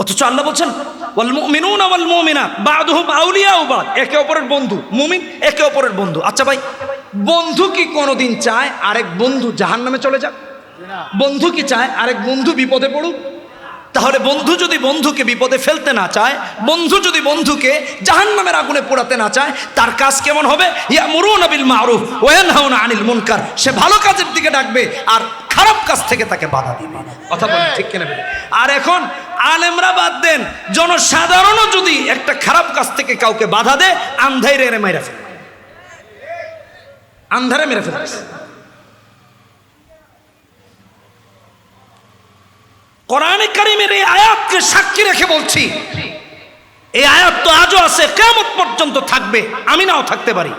অথচ আল্লাহ বলছেন ওয়াল মুমিনুনা ওয়াল মুমিনাত বাদুহুম আউলিয়াউ বাদ। একে অপরের বন্ধু মুমিন একে অপরের বন্ধু। আচ্ছা ভাই বন্ধু কি কোনোদিন চায় আরেক বন্ধু জাহান্নামে চলে যাক? বন্ধু কি চায় আরেক বন্ধু বিপদে পড়ুক? তাহলে বন্ধু যদি বন্ধুকে বিপদে ফেলতে না চায় বন্ধু যদি বন্ধুকে জাহান্নামের আগুনে পোড়াতে না চায় তার কাজ কেমন হবে? ইয়া মুরুন বিল মারুফ ওয়ানহাউনা আনিল মুনকার। সে ভালো কাজের দিকে ডাকবে আর খারাপ কাজ থেকে তাকে বাধা দিবে। কথা বলেন ঠিক কেন আর এখন আলেমরা বাদ দেন। জনসাধারণও যদি একটা খারাপ কাজ থেকে কাউকে বাধা দেয়, আন্ধাইরে এরে মেরে ফেলে। আন্ধারে মেরে ফেলে। কোরআনে কারিমের এই আয়াতকে সাক্ষী রেখে বলছি, এই আয়াত তো আজও আছে কেমন পর্যন্ত থাকবে আমি নাও থাকতে পারি।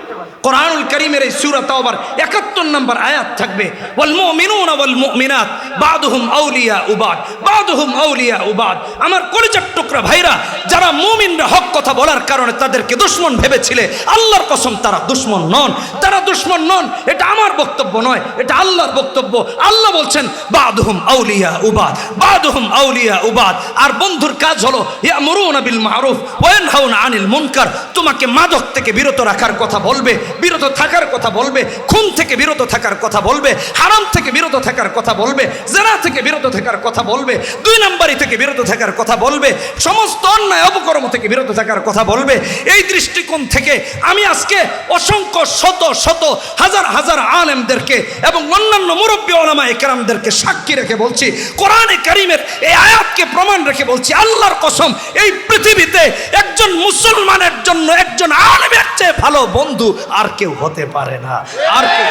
কোরআনুল করিমের এই সুরা তাওবার একাত্তর নম্বর আয়াত থাকবে, ওয়াল মুমিনুনা ওয়াল মুমিনাত। বাদুহুম আউলিয়া উবাদ, বাদুহুম আউলিয়া উবাদ। আমার কলিজার টুকরা ভাইরা, যারা মুমিনরা হক কথা বলার কারণে তাদেরকে দুশ্মন ভেবেছিলে, আল্লাহর কসম তারা দুশ্মন নন। তারা দুশ্মন নন, এটা আমার বক্তব্য নয়, এটা আল্লাহর বক্তব্য। আল্লাহ বলছেন, বাদুহুম আউলিয়া উবাদ, বাদহুম আউলিয়া উবাদ। আর বন্ধুর কাজ হলো, ইয়ামুরুনা বিল মারুফ, ওয়ানহাউনা আনিল মুনকার। তোমাকে মাদক থেকে বিরত রাখার কথা বলবে, বিরত থাকার কথা বলবে, খুন থেকে বিরত থাকার কথা বলবে, হারাম থেকে বিরত থাকার কথা বলবে জেনা থেকে বিরত থাকার কথা বলবে, দুই নাম্বারি থেকে বিরত থাকার কথা বলবে, সমস্ত অন্যায় অপকর্ম থেকে বিরত থাকার কথা বলবে। এই দৃষ্টিকোণ থেকে আমি আজকে অসংখ্য শত শত, হাজার হাজার আলেমদেরকে এবং অন্যান্য মুরব্বী ওলামা একরামদেরকে সাক্ষী রেখে বলছি, কোরআনে কারিমের এই আয়াতকে প্রমাণ রেখে বলছি, আল্লাহর কসম, এই পৃথিবীতে একজন মুসলমানের জন্য একজন আলেমের চেয়ে ভালো বন্ধু আর কেউ হতে পারে না। আর কেউ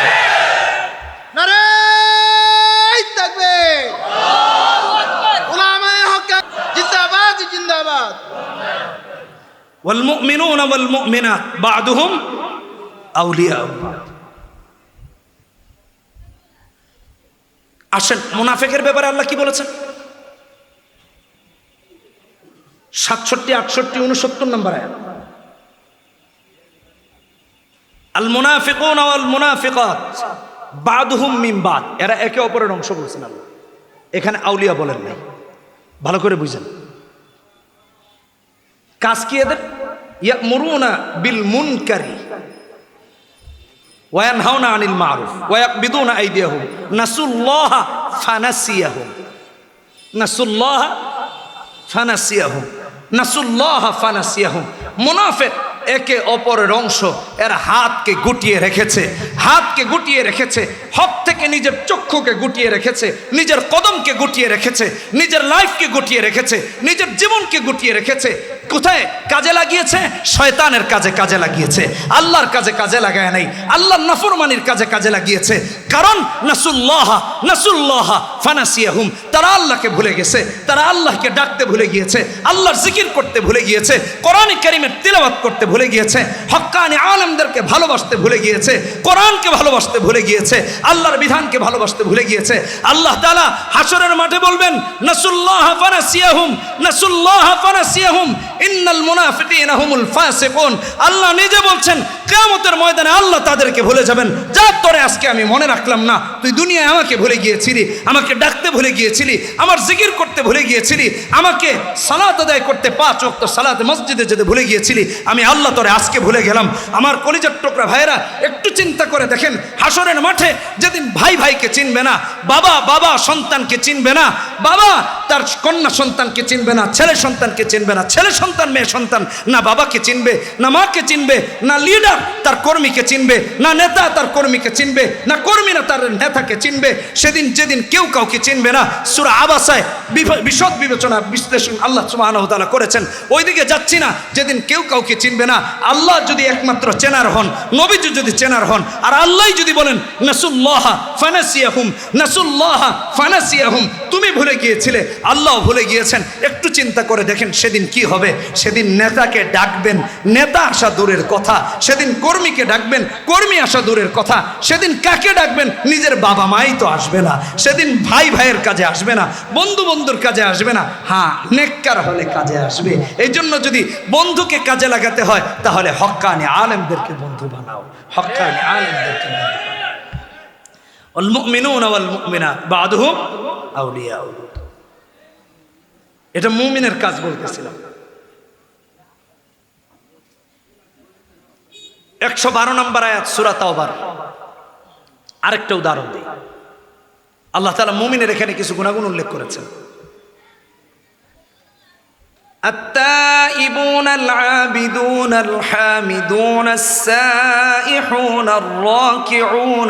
والمؤمنون والمؤمنات بعضهم أولياء بعض আসেন মুনাফেকের ব্যাপারে আল্লাহ কি বলেছেন সাতষট্টি আটষট্টি উনসত্তর নম্বর আয়াত আল মুনাফিকুন আল মুনাফিকাত বাদহুম মিন বাদ এরা একে অপরের অংশ বলছেন আল্লাহ এখানে আউলিয়া বলেন নাই ভালো করে বুঝেন কাজ কি এদের? ইয়ামুরুনা বিল মুনকারি ওয়ানহাউনা আনিল মারুফ। ওয়াকবিদুনা আইদিয়াহুম। নাসুল্লাহ ফানাসিয়াহুম। নাসুল্লাহ ফানাসিয়াহুম। নাসুল্লাহ ফানাসিয়াহুম। মুনাফিক একে অপরের অংশ, এর হাতকে গুটিয়ে রেখেছে। হাতকে গুটিয়ে রেখেছে, হক থেকে নিজের চক্ষুকে গুটিয়ে রেখেছে, নিজের কদমকে গুটিয়ে রেখেছে, নিজের লাইফকে গুটিয়ে রেখেছে, নিজের জীবনকে গুটিয়ে রেখেছে। কোথায়? কাজে লাগিয়েছে? শয়তানের কাজে কাজে লাগিয়েছে। আল্লাহর কাজে কাজে লাগায় নাই। আল্লাহর নাফরমানির কাজে কাজে লাগিয়েছে। কারণ নাসুল্লাহ নাসুল্লাহ ফানাসিয়াহুম। তারা আল্লাহকে ভুলে গেছে। তারা আল্লাহকে ডাকতে ভুলে গিয়েছে। আল্লাহর জিকির করতে ভুলে গিয়েছে। কোরআন কারিমের তিলাবাত করতে ভুলে গিয়েছে। হক্কানি আলেমদেরকে ভালোবাসতে ভুলে গিয়েছে। কোরআনকে ভালোবাসতে ভুলে গিয়েছে। আল্লাহর বিধানকে ভালোবাসতে ভুলে গিয়েছে। আল্লাহ তাআলা হাসরের মাঠে বলবেন, নাসুল্লাহ ফানাসিয়াহুম নাসুল্লাহ ফানাসিয়াহুম। ইন্নাল মুনাফিকিনা হুমুল ফাসিকুন। আল্লাহ নিজে বলছেন, কিয়ামতের ময়দানে আল্লাহ তাদেরকে ভুলে যাবেন। যা তোরে আজকে আমি মনে রাখলাম না, তুই দুনিয়ায় আমাকে ভুলে গিয়েছিলি, আমাকে ডাকতে ভুলে গিয়েছিলি, আমার জিকির করতে ভুলে গিয়েছিলি, আমাকে সালাত আদায় করতে পাঁচ ওয়াক্ত সালাত মসজিদে যেতে ভুলে গিয়েছিলি, আমি আল্লাহ তোরে আজকে ভুলে গেলাম। আমার কলিজার টুকরা ভাইয়েরা, একটু চিন্তা করে দেখেন হাসরের মাঠে যেদিন ভাই ভাইকে চিনবে না, বাবা বাবা সন্তানকে চিনবে না, বাবা তার কন্যা সন্তানকে চিনবে না, ছেলে সন্তানকে চিনবে না, ছেলে সন্তান মেয়ে সন্তান, না বাবাকে চিনবে, না মাকে চিনবে, না লিডার তার কর্মীকে চিনবে, না নেতা তার কর্মীকে চিনবে, না কর্মী না তার নেতাকে চিনবে, সেদিন যেদিন কেউ কাউকে চিনবে না, সুরা আবাসায় বিশদ বিবেচনা, বিশ্লেষণ আল্লাহ সুবাহ করেছেন। ওইদিকে যাচ্ছি না, যেদিন কেউ কাউকে চিনবে না, আল্লাহ যদি একমাত্র চেনার হন, নবীজি যদি চেনার হন, আর আল্লাহ যদি বলেন, নাসুল্লাহ ফানাসিয়াহুম নাসুল্লাহ ফানাসিয়াহুম তুমি ভুলে গিয়েছিলে, আল্লাহ ভুলে গিয়েছেন, একটু চিন্তা করে দেখেন সেদিন কি হবে। সেদিন নেতাকে ডাকবেন নেতা আসা দূরের কথা সেদিন কর্মীকে ডাকবেন কর্মী আসা দূরের কথা সেদিন কাকে ডাকবেন নিজের বাবা মাই তো আসবে না সেদিন ভাই ভাইয়ের কাজে আসবে না বন্ধু বন্ধুর কাজে আসবে না হ্যাঁ নেককার হলে কাজে আসবে এই জন্য যদি বন্ধুকে কাজে লাগাতে হয় তাহলে হক্কানি আলেমদেরকে বন্ধু বানাও হক্কানি আলেমদেরকে বন্ধু বানাও والمؤمنون والمؤمنات بعضهم أولياء بعض। এটা মুমিনের কাজ বলতেছিলাম একশো বারো নম্বর আয়াত সুরা তাওবার আরেকটা উদাহরণ দিই আল্লাহ তালা মুমিনের এখানে কিছু গুণাগুণ উল্লেখ করেছেন التائبون العابدون الحامدون السائحون الراكعون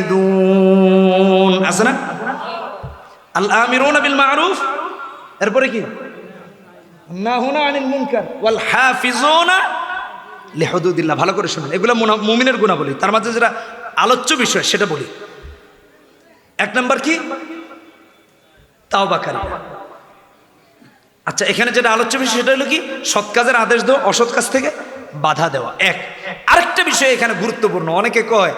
الساجدون أسنا الآمرون بالمعروف এরপরে কি নাহুনা আনিল মুনকার ওয়াল হাফিজুনা লিহুদুদিল্লাহ, ভালো করে শুনুন। এগুলো মুমিনের গুণা বলি তার মাঝে যেটা আলোচ্য বিষয়, সেটা বলি। এক নম্বর কি? তাওবাকারী আচ্ছা এখানে যেটা আলোচ্য বিষয়, সেটা হলো কি? সৎ কাজের আদেশ দেওয়া, অসৎ কাজ থেকে বাধা দেওয়া। এক। আরেকটা বিষয় এখানে গুরুত্বপূর্ণ। অনেকে কয়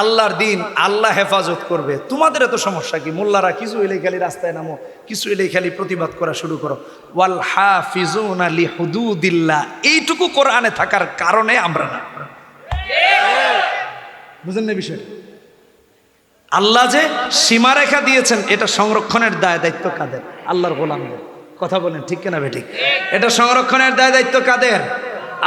আল্লাহর দিন আল্লাহ হেফাজত করবে। তোমাদের এত সমস্যা কি? মোল্লারা কিছু এলে খালি রাস্তায় নামো, কিছু এলে খালি প্রতিবাদ করা শুরু করো। ওয়াল হাফিজুন আলী হুদুদিল্লাহ এইটুকু কোরআনে থাকার কারণে আমরা না। বুঝেন না বিষয়টা? আল্লাহ যে সীমারেখা দিয়েছেন, এটা সংরক্ষণের দায় দায়িত্ব কাদের? আল্লাহর গোলামদের। কথা বলেন, ঠিক কিনা বেঠিক এটা সংরক্ষণের দায় দায়িত্ব কাদের?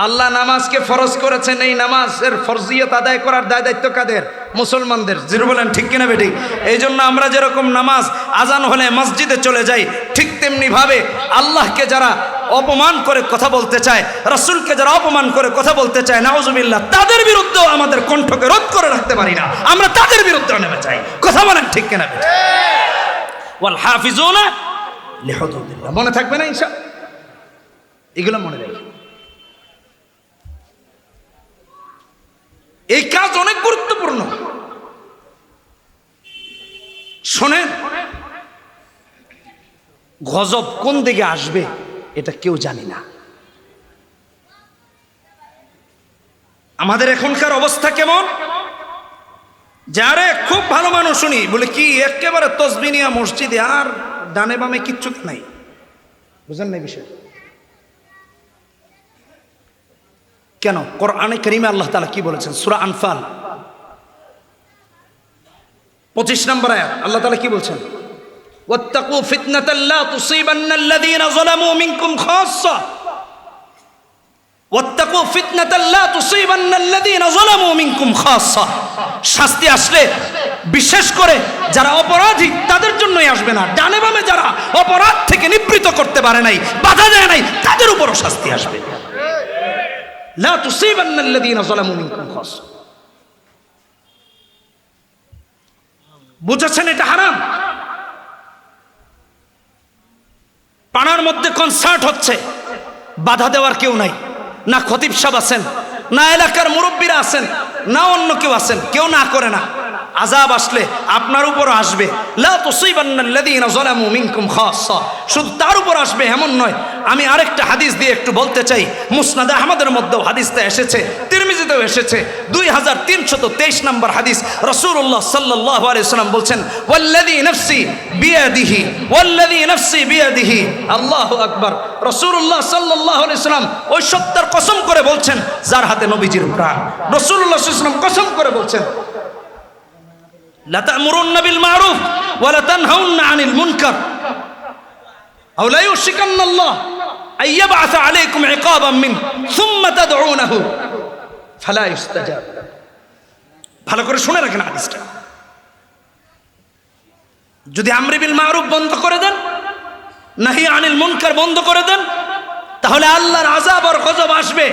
আল্লাহ নামাজকে ফরজ করেছেন, এই নামাজের ফরজিয়ত আদায় করার দায় দায়িত্ব কাদের? মুসলমানদের। জিরো বলেন, ঠিক কিনা বেঠিক? এই জন্য আমরা যেরকম নামাজ আজান হলে মসজিদে চলে যাই, ঠিক তেমনি ভাবে আল্লাহকে যারা অপমান করে কথা বলতে চায়, রসুলকে যারা অপমান করে কথা বলতে চায়, নাউজুবিল্লাহ, তাদের বিরুদ্ধেও আমাদের কণ্ঠকে রোধ করে রাখতে পারি না। আমরা তাদের বিরুদ্ধে নেমে চাই কথা বলেন, ঠিক কিনা ওয়াল হাফিজুনা লিহুদুদিল্লাহ। মনে থাকবে না ইনশা এগুলো মনে রাখি। এই কাজ অনেক গুরুত্বপূর্ণ। শোনেন, গজব কোন দিকে আসবে এটা কেউ জানি না। আমাদের এখনকার অবস্থা কেমন? যারে খুব ভালো মানুষ শুনি বলে কি, একেবারে তসবিনিয়া মসজিদে আর ডানে বামে কিচ্ছু নাই। বুঝেন না বিষয় কেন কোরআনে করিমে আল্লাহ তালা কি বলেছেন সুরা আনফাল পঁচিশ নম্বর আয়াত আল্লাহ তালা কি বলছেন واتقوا فتنة لا تصيبن الذين ظلموا منكم خاصة واتقوا فتنة لا تصيبن الذين ظلموا منكم خاصة শাস্তি আসলে বিশেষ করে যারা অপরাধী তাদের জন্যই আসবে না ডানে বামে যারা অপরাধ থেকে নিবৃত করতে পারে নাই বাধা দেয় নাই তাদের উপরও শাস্তি আসবে বুঝেছেন এটা হারাম? পাড়ার মধ্যে কনসার্ট হচ্ছে। বাধা দেওয়ার কেউ নাই। না খতিব সাহেব আছেন, না এলাকার মুরব্বীরা আছেন, না অন্য কেউ আছেন, কেউ না করে না। আজাব আসলে আপনার উপর আসবে। শুধু তার উপর আসবে এমন নয়, আমি আরেকটা হাদিস দিয়ে একটু বলতে চাই। মুসনাদ আহমদের মধ্যেও হাদিসটা এসেছে, তিরমিজিতেও এসেছে, দুই হাজার তিনশত তেইশ নম্বর হাদিস। রসুল্লাহ সাল্লাহ আলাইসাল্লাম বলছেন আল্লাহু আকবার। ওই কসম করে বলছেন, যার হাতে নবীজির প্রাণ। রসুল্লাহ কসম করে বলছেন لا تأمرن بالمعروف ولا تنهون عن المنكر أو لا يوشكن الله أن يبعث عليكم عقابا منه ثم تدعونه فلا يستجاب ভালো করে শুনে রাখেন হাদিসটা যদি আমরি বিল মারুফ বন্ধ করে দেন নাহি আনিল মুনকার বন্ধ করে দেন তাহলে আল্লাহর আজাব আর গজব আসবে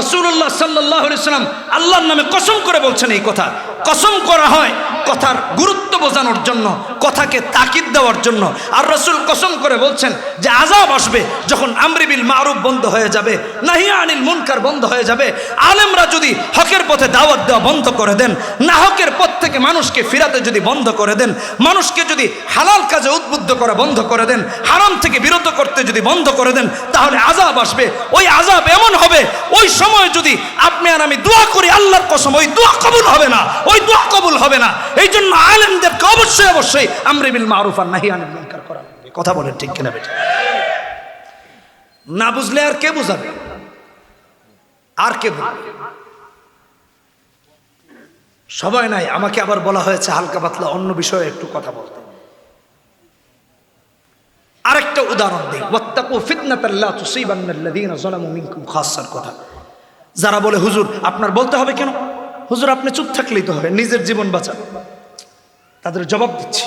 রসুল্লাহ সাল্লাহ সাল্লাম আল্লাহর নামে কসম করে বলছেন এই কথা কসম করা হয় কথার গুরুত্ব বোঝানোর জন্য, কথাকে তাকিদ দেওয়ার জন্য। আর রসুল কসম করে বলছেন যে আজাব আসবে যখন আমরিবিল মারুব বন্ধ হয়ে যাবে নাহিয়া আনিল মুনকার বন্ধ হয়ে যাবে। আলেমরা যদি হকের পথে দাওয়াত দেওয়া বন্ধ করে দেন না হকের পথ থেকে মানুষকে ফিরাতে যদি বন্ধ করে দেন, মানুষকে যদি হালাল কাজে উদ্বুদ্ধ করা বন্ধ করে দেন, হারাম থেকে বিরত করতে যদি বন্ধ করে দেন, তাহলে আজাব আসবে। ওই আজাব এমন হবে, ওই সময় যদি আপনি আর আমি দোয়া করি, আল্লাহর কসম, ওই দোয়া কবুল হবে না, ওই দোয়া কবুল হবে না। এই জন্য আলেমদেরকে অবশ্যই অবশ্যই আমরিবিল মারুফ আর নাহি আনিল মুনকার করা। কথা বলেন ঠিক কিনা বেটা? না বুঝলে আর কে বুঝাবে? আর কে বলবে সবাই নাই, আমাকে আবার বলা হয়েছে হালকা পাতলা অন্য বিষয়ে একটু কথা বলতে। আরেকটা উদাহরণ দিই, ওয়াত্তাকু তুসিবান্নাল্লাযীনা যালামু মিনকুম কথা। যারা বলে, হুজুর, আপনার বলতে হবে কেন? হুজুর, আপনি চুপ থাকলেই তো হবে, নিজের জীবন বাঁচান। তাদের জবাব দিচ্ছি।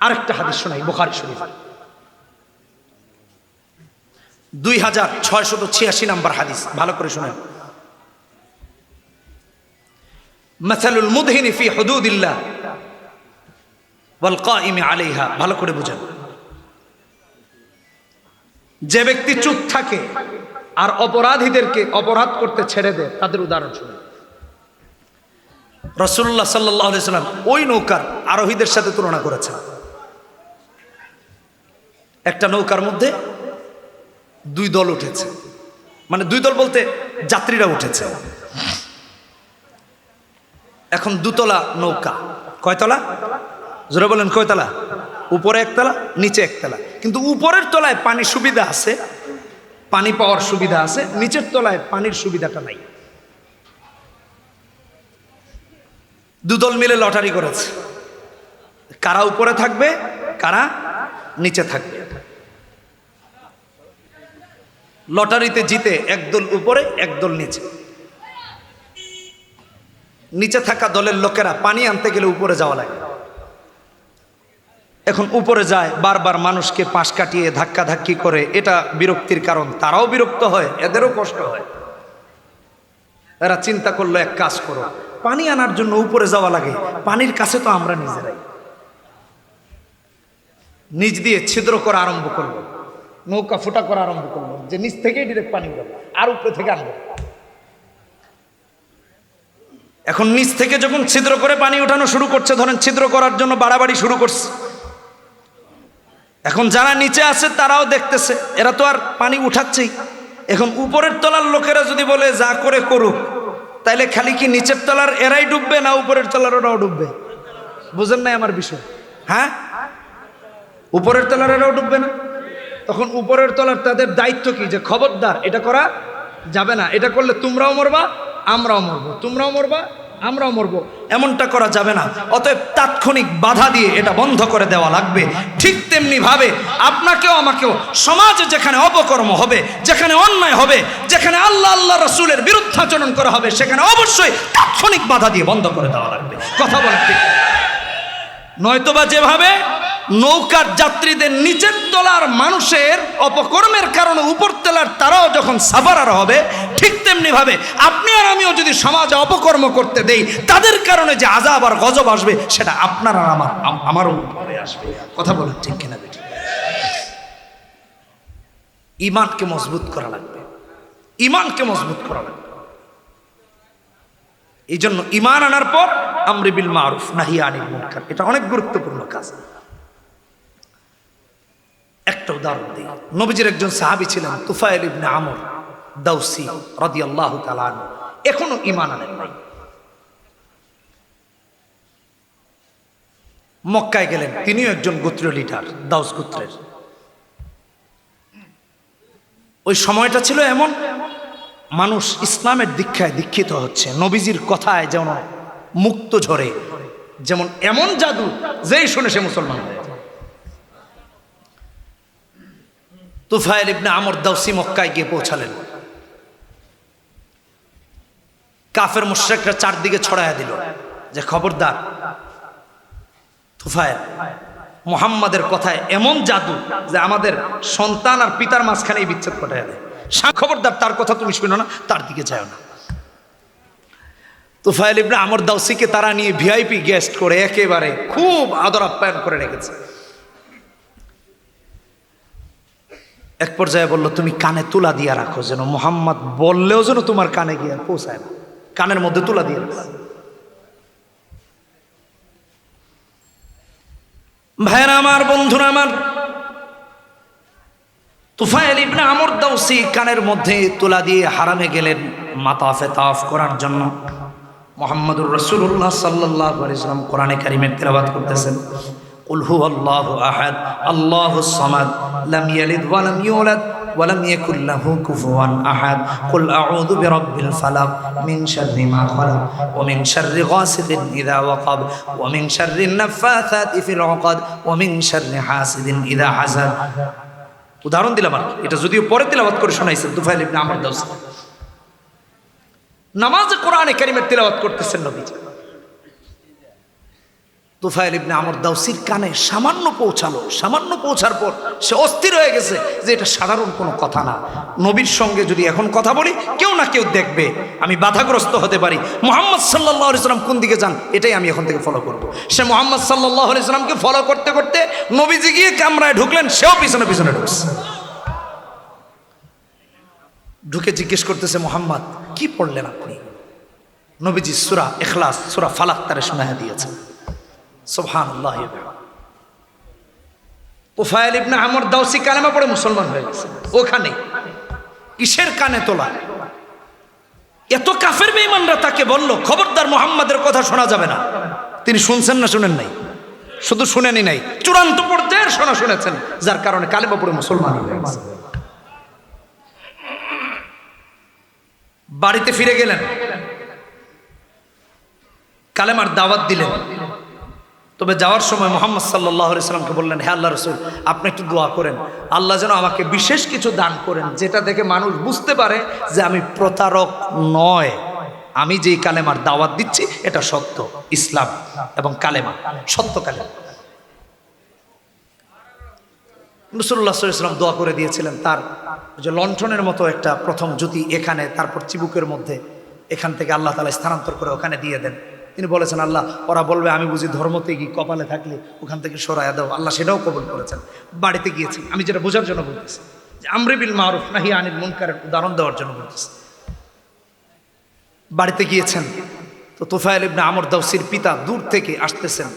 আরেকটা হাদিস শোনাই, বুখারী শরীফ। দুই হাজার ছয়শত ছিয়াশি নাম্বার হাদিস, ভালো করে শোনেন। মাসালুল ফি হুদুদিল্লাহ ভালো করে যে ব্যক্তি চুপ থাকে আর অপরাধীদেরকে অপরাধ করতে ছেড়ে দেয়, তাদের উদাহরণ শুনে রসুল্লাহ সাল্লাহ সাল্লাম ওই নৌকার আরোহীদের সাথে তুলনা করেছেন। একটা নৌকার মধ্যে দুই দল উঠেছে। মানে দুই দল বলতে যাত্রীরা উঠেছে। এখন দুতলা নৌকা। কয়তলা? জোরে বলেন, কয়তলা? উপরে একতলা, নিচে একতলা। কিন্তু উপরের তলায় পানি সুবিধা আছে, পানি পাওয়ার সুবিধা আছে, নিচের তলায় পানির সুবিধাটা নাই। দুদল মিলে লটারি করেছে। কারা উপরে থাকবে, কারা নিচে থাকবে। লটারিতে জিতে একদল উপরে, একদল নিচে। নিচে থাকা দলের লোকেরা পানি আনতে গেলে উপরে যাওয়া লাগে। এখন উপরে যায়, বারবার মানুষকে পাশ কাটিয়ে ধাক্কা ধাক্কি করে, এটা বিরক্তির কারণ। তারাও বিরক্ত হয়, এদেরও কষ্ট হয়। এরা চিন্তা করল, এক কাজ করো, পানি আনার জন্য উপরে যাওয়া লাগে, পানির কাছে তো আমরা নিজেরাই। নিজ দিয়ে ছিদ্র করা আরম্ভ করল, নৌকা ফুটা করা আরম্ভ করল, যে নিচ থেকেই ডিরেক্ট পানি উঠাবো আর উপরে থেকে আনব এখন নিচ থেকে যখন ছিদ্র করে পানি উঠানো শুরু করছে, ধরেন ছিদ্র করার জন্য বাড়াবাড়ি শুরু করছে। এখন যারা নিচে আছে, তারাও দেখতেছে, এরা তো আর পানি উঠাচ্ছেই। এখন উপরের তলার লোকেরা যদি বলে, যা করে করুক, তাইলে খালি কি নিচের তলার এরাই ডুববে, না উপরের তলার ওরাও ডুববে? বুঝেন নাই আমার বিষয়? হ্যাঁ? উপরের তলার এরাও ডুববে না? তখন উপরের তলার তাদের দায়িত্ব কি? যে খবরদার, এটা করা যাবে না। এটা করলে তোমরাও মরবা আমরাও মরবো, তোমরাও মরবা, আমরাও মরবো। এমনটা করা যাবে না। অতএব তাৎক্ষণিক বাধা দিয়ে এটা বন্ধ করে দেওয়া লাগবে। ঠিক তেমনি ভাবে আপনাকেও আমাকেও, সমাজে যেখানে অপকর্ম হবে, যেখানে অন্যায় হবে, যেখানে আল্লাহ আল্লাহ রসুলের বিরুদ্ধাচরণ করা হবে, সেখানে অবশ্যই তাৎক্ষণিক বাধা দিয়ে বন্ধ করে দেওয়া লাগবে। কথা বলেন ঠিক। নয়তোবা যেভাবে নৌকার যাত্রীদের নিচের তলার মানুষের অপকর্মের কারণে উপর তলার তারাও যখন সাফারার হবে, ঠিক তেমনি ভাবে আপনি আর আমিও যদি সমাজে অপকর্ম করতে দেই, তাদের কারণে যে আজাব আর গজব আসবে, সেটা আপনার আর আমার আমারও উপরে আসবে। কথা বলেন ঠিক কিনা বেটি ইমানকে মজবুত করা লাগবে। ইমানকে মজবুত করা লাগবে। এই জন্য ইমান আনার পর আমরিবিল মারুফ নাহিয়া আনিল মুনকার। এটা অনেক গুরুত্বপূর্ণ কাজ। একটা উদাহরণ দিই। নবীজির একজন সাহাবী ছিলেন তুফাইল ইবনে আমর দাউসি রাদিয়াল্লাহু তাআলা আনহু। এখনও ইমান আনেন নাই। মক্কায় গেলেন, তিনিও একজন গোত্রীয় লিডার দাউস গোত্রের। ওই সময়টা ছিল এমন, মানুষ ইসলামের দীক্ষায় দীক্ষিত হচ্ছে, নবীজির কথায় যেমন মুক্ত ঝরে, যেমন এমন জাদু, যেই শুনে সে মুসলমান হয়ে। তুফাইল ইবনে আমর দাউসি মক্কায় গিয়ে পৌঁছালেন। কাফের মুশ্রেকরা চারদিকে ছড়াইয়া দিল। যে খবরদার তুফাইল মোহাম্মদের কথায় এমন জাদু যে আমাদের সন্তান আর পিতার মাঝখানে এই বিচ্ছেদ ঘটাইয়া দেয়। সা খবরদার, তার কথা তুমি শুনো না, তার দিকে যাও না। তুফাইল ইবনে আমর দাউসিকে তারা নিয়ে ভিআইপি গেস্ট করে একেবারে খুব আদর আপ্যায়ন করে রেখেছে। এক পর্যায়ে বলল, তুমি কানে তুলা দিয়ে রাখো যেন মোহাম্মদ বললেও যেন তোমার কানে গিয়ে পৌঁছায় না। কানের মধ্যে তুলা দিয়ে রাখো। ভাইরা আমার, বন্ধুরা আমার তুফাইল ইবনে আমর দাউসি কানের মধ্যে তুলা দিয়ে হারামে গেলেন মাতাফে তাফ করার জন্য। মোহাম্মদুর রসুল্লাহ সাল্লাহ ইসলাম কোরআনে কারিমের তেলাবাদ করতেছেন। قل هو الله أحد الله الصمد لم يلد ولم يولد ولم يكن له كفوا أحد قل أعوذ برب الفلق من شر ما خلق ومن شر غاسق إذا وقب ومن شر النفاثات في العقد ومن شر حاسد إذا حسد উদাহরণ দিলাম আর কি। এটা যদিও পরে তেলাবাত করে শোনাইছেন তুফাইল ইবনে আমর দাউস নামাজে কোরআনে কারিমের তেলাওয়াত করতেছেন নবীজি তুফাইল ইবনে আমর দাউসির কানে সামান্য পৌঁছালো। সামান্য পৌঁছার পর সে অস্থির হয়ে গেছে যে এটা সাধারণ কোনো কথা না। নবীর সঙ্গে যদি এখন কথা বলি, কেউ না কেউ দেখবে। আমি বাধাগ্রস্ত হতে পারি। মোহাম্মদ সাল্লাহ সাল্লাম কোন দিকে যান, এটাই আমি এখন থেকে ফলো করব। সে মোহাম্মদ সাল্লাহ সাল্লামকে ফলো করতে করতে নবীজি গিয়ে কামরায় ঢুকলেন, সেও পিছনে পিছনে ঢুকছে। ঢুকে জিজ্ঞেস করতেছে, মোহাম্মদ, কি পড়লেন আপনি? নবীজি সুরা এখলাস সুরা ফালাক তারা শোনায় দিয়েছে আমর দাউসি কালেমা পড়ে মুসলমান হয়ে গেছে। ওখানে কিসের কানে তোলা? এত কাফের বেঈমানরা তাকে বলল, খবরদার মোহাম্মদের কথা শোনা যাবে না। তিনি শুনছেন না, শুনেন নাই? শুধু শুনেনি নাই। চূড়ান্ত পর্যায়ের শোনা শুনেছেন, যার কারণে কালেমা পড়ে মুসলমান বাড়িতে ফিরে গেলেন। কালেমার দাওয়াত দিলেন। তবে যাওয়ার সময় মোহাম্মদ সাল্লাহ সাল্লামকে বললেন হ্যাঁ আল্লাহ রসুল, আপনি একটু দোয়া করেন। আল্লাহ যেন আমাকে বিশেষ কিছু দান করেন, যেটা দেখে মানুষ বুঝতে পারে যে আমি প্রতারক নয়। আমি যেই কালেমার দাওয়াত দিচ্ছি, এটা সত্য, ইসলাম এবং কালেমা, সত্য কালেমা। রসুল্লাহ ইসলাম দোয়া করে দিয়েছিলেন তার যে লণ্ঠনের মতো একটা প্রথম জ্যোতি এখানে, তারপর চিবুকের মধ্যে, এখান থেকে আল্লাহ তালা স্থানান্তর করে ওখানে দিয়ে দেন। তিনি বলেছেন, আল্লাহ, ওরা বলবে, আমি বুঝি ধর্মতে গিয়ে কপালে থাকলে ওখান থেকে সরাইয়া দাও। আল্লাহ সেটাও কবল করেছেন। বাড়িতে গিয়েছি। আমি যেটা বোঝার জন্য বলতেছি, যে আমরিবিল মারুফ, নাহি আনিল মুনকারের উদাহরণ দেওয়ার জন্য বলতেছি। বাড়িতে গিয়েছেন, তো তোফায়েল ইবনে আমর দাউসির পিতা দূর থেকে আসতেছেন।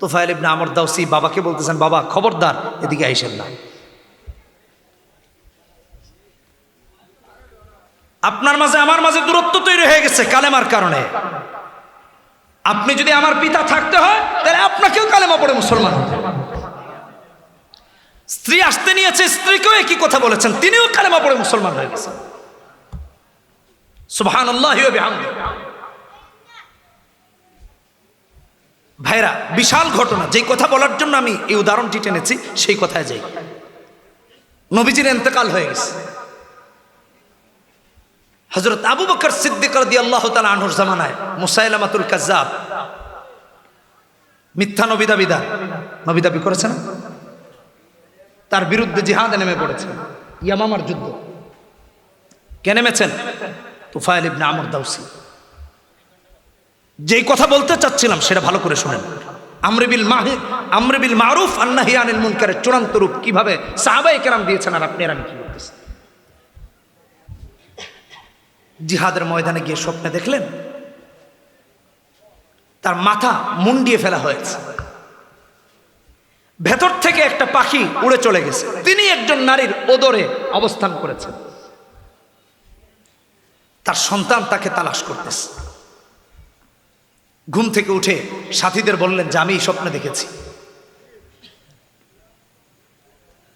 তোফায়েল ইবনে আমর দাউসি বাবাকে বলতেছেন, বাবা, খবরদার, এদিকে আইসেন না। আপনার মাঝে, আমার মাঝে দূরত্ব তৈরি হয়ে গেছে কালেমার কারণে। আপনি যদি আমার পিতা থাকতে হয়, তাহলে আপনাকেও কালেমা পড়ে মুসলমান স্ত্রী আসতে নিয়েছে, স্ত্রীকেও একই কথা বলেছেন, তিনিও কালেমা পড়ে মুসলমান হয়ে গেছেন। সুবহান ভাইরা, বিশাল ঘটনা, যেই কথা বলার জন্য আমি এই উদাহরণটি টেনেছি, সেই কথায় যাই। নবীজির এন্তেকাল হয়ে গেছে। হজরত আবু বকর সিদ্দিক রদি আল্লাহ তালা আনহুর জামানায় মুসাইলামাতুল কাজাব মিথ্যা বিদা নবিদাবি করেছে না তার বিরুদ্ধে জিহাদে নেমে পড়েছে ইয়ামামার যুদ্ধ। কে নেমেছেন? তুফাইল ইবনে আমর দাউসি। যেই কথা বলতে চাচ্ছিলাম সেটা ভালো করে শুনেন। আমরিবিল মাহি আমরিবিল মারুফ, আন্নাহি আনিল মুনকারের চূড়ান্ত রূপ কীভাবে সাহাবাই কেরাম দিয়েছেন আর আপনি আর আমি কি করতেছি জিহাদের ময়দানে গিয়ে স্বপ্নে দেখলেন? তার মাথা মুন্ডিয়ে ফেলা হয়েছে। ভেতর থেকে একটা পাখি উড়ে চলে গেছে। তিনি একজন নারীর ওদরে অবস্থান করেছেন। তার সন্তান তাকে তালাশ করতেছে। ঘুম থেকে উঠে সাথীদের বললেন, যে আমি এই স্বপ্নে দেখেছি।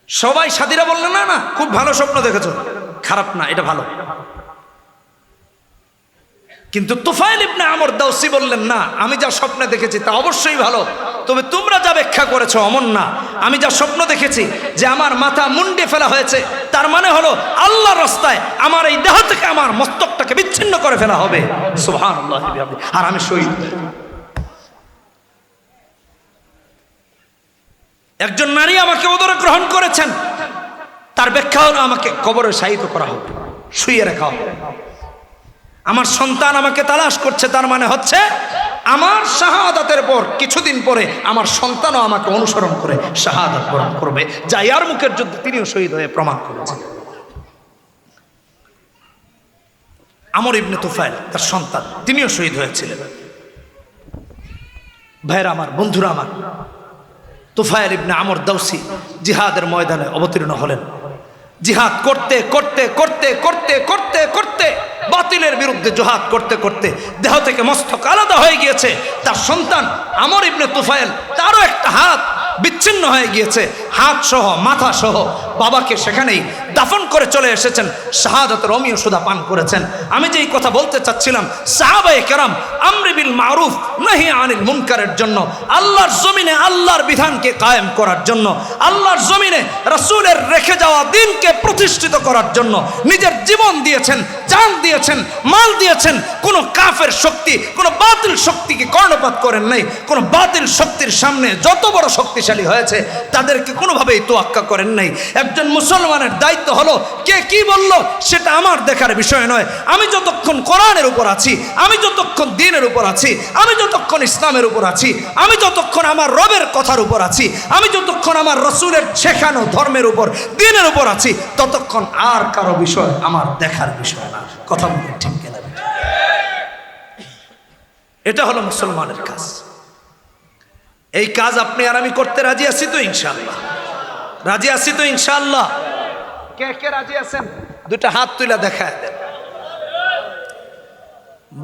সবাই সাথীরা বললেন, না না, খুব ভালো স্বপ্ন দেখেছ। খারাপ না, এটা ভালো। কিন্তু তুফাইল ইবনে আমর দাউসি বললেন, না, আমি যা স্বপ্ন দেখেছি তা অবশ্যই ভালো। তবে তোমরা যা ব্যাখ্যা করেছ অমন না। আমি যা স্বপ্ন দেখেছি যে আমার মাথা মুন্ডে ফেলা হয়েছে, তার মানে হলো আল্লাহর রাস্তায় আমার এই দেহ থেকে আমার মস্তকটাকে বিচ্ছিন্ন করে ফেলা হবে। আর আমি শহীদ। একজন নারী আমাকে ওদরে গ্রহণ করেছেন। তার ব্যাখ্যা হলো আমাকে কবরে শায়িত করা হবে শুয়ে রাখা হবে আমার সন্তান আমাকে তালাশ করছে, তার মানে হচ্ছে আমার শাহাদাতের পর, কিছুদিন পরে আমার সন্তানও আমাকে অনুসরণ করে শাহাদাত বরণ করবে, যা ইয়ার মুখের যুদ্ধে তিনিও শহীদ হয়ে প্রমাণ করেছেন। আমর ইবনে তুফাইল, তার সন্তান, তিনিও শহীদ হয়েছিলেন। ভাইরা আমার, বন্ধুরা আমার, তুফাইল ইবনে আমর দাউসি জিহাদের ময়দানে অবতীর্ণ হলেন। জিহাদ করতে করতে করতে করতে করতে করতে বাতিলের বিরুদ্ধে জহাদ করতে করতে দেহ থেকে মস্তক আলাদা হয়ে গিয়েছে। তার সন্তান আমর ইবনে তুফাইল, তারও একটা হাত বিচ্ছিন্ন হয়ে গিয়েছে। হাত সহ, মাথা সহ বাবাকে সেখানেই দাফন করে চলে এসেছেন শাহাদাতের অমীয় সুদা পান করেছেন। আমি যেই কথা বলতে চাচ্ছিলাম, সাহাবায়ে কেরাম আমরি বিল মারুফ নাহি আনিল মুনকারের জন্য, আল্লাহর জমিনে আল্লাহর বিধানকে কায়েম করার জন্য, আল্লাহর জমিনে রাসূলের রেখে যাওয়া দিনকে প্রতিষ্ঠিত করার জন্য নিজের জীবন দিয়েছেন জান দিয়েছেন, মাল দিয়েছেন, কোনো কাফের শক্তি, কোনো বাতিল শক্তিকে কর্ণপাত করেন নাই, কোনো বাতিল শক্তির সামনে যত বড় শক্তিশালী হয়েছে, তাদেরকে কোনোভাবেই তোয়াক্কা করেন নাই। একজন মুসলমানের দায়িত্ব হলো, কে কি বলল সেটা আমার দেখার বিষয় নয়। আমি যতক্ষণ কোরআনের উপর আছি, আমি যতক্ষণ দিনের উপর আছি, আমি যতক্ষণ ইসলামের উপর আছি, আমি যতক্ষণ আমার রবের কথার উপর আছি, আমি যতক্ষণ আমার রসুলের শেখানো ধর্মের উপর, দিনের উপর আছি, ততক্ষণ আর কারও বিষয় আমার দেখার বিষয় না। কথা বলে ঠিক কেনা এটা হলো মুসলমানের কাজ। এই কাজ আপনি আর আমি করতে রাজি আছি তো ইনশাল্লাহ রাজি আছি তো ইনশাল্লাহ কে কে রাজি আছেন? দুটা হাত তুলে দেখায় দেন।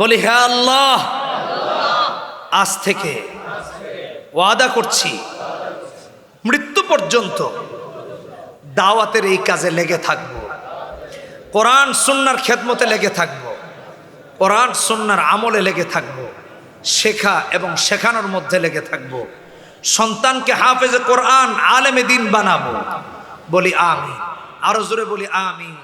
বলি হ্যাঁ আল্লাহ, আজ থেকে ওয়াদা করছি, মৃত্যু পর্যন্ত দাওয়াতের এই কাজে লেগে থাকব। কোরআন সুন্নার খেদমতে লেগে থাকব। কোরআন সুন্নার আমলে লেগে থাকব। শেখা এবং শেখানোর মধ্যে লেগে থাকব। সন্তানকে হাফেজে কোরআন আলেমে দিন বানাবো। বলি আমি আরও জোরে বলি আমি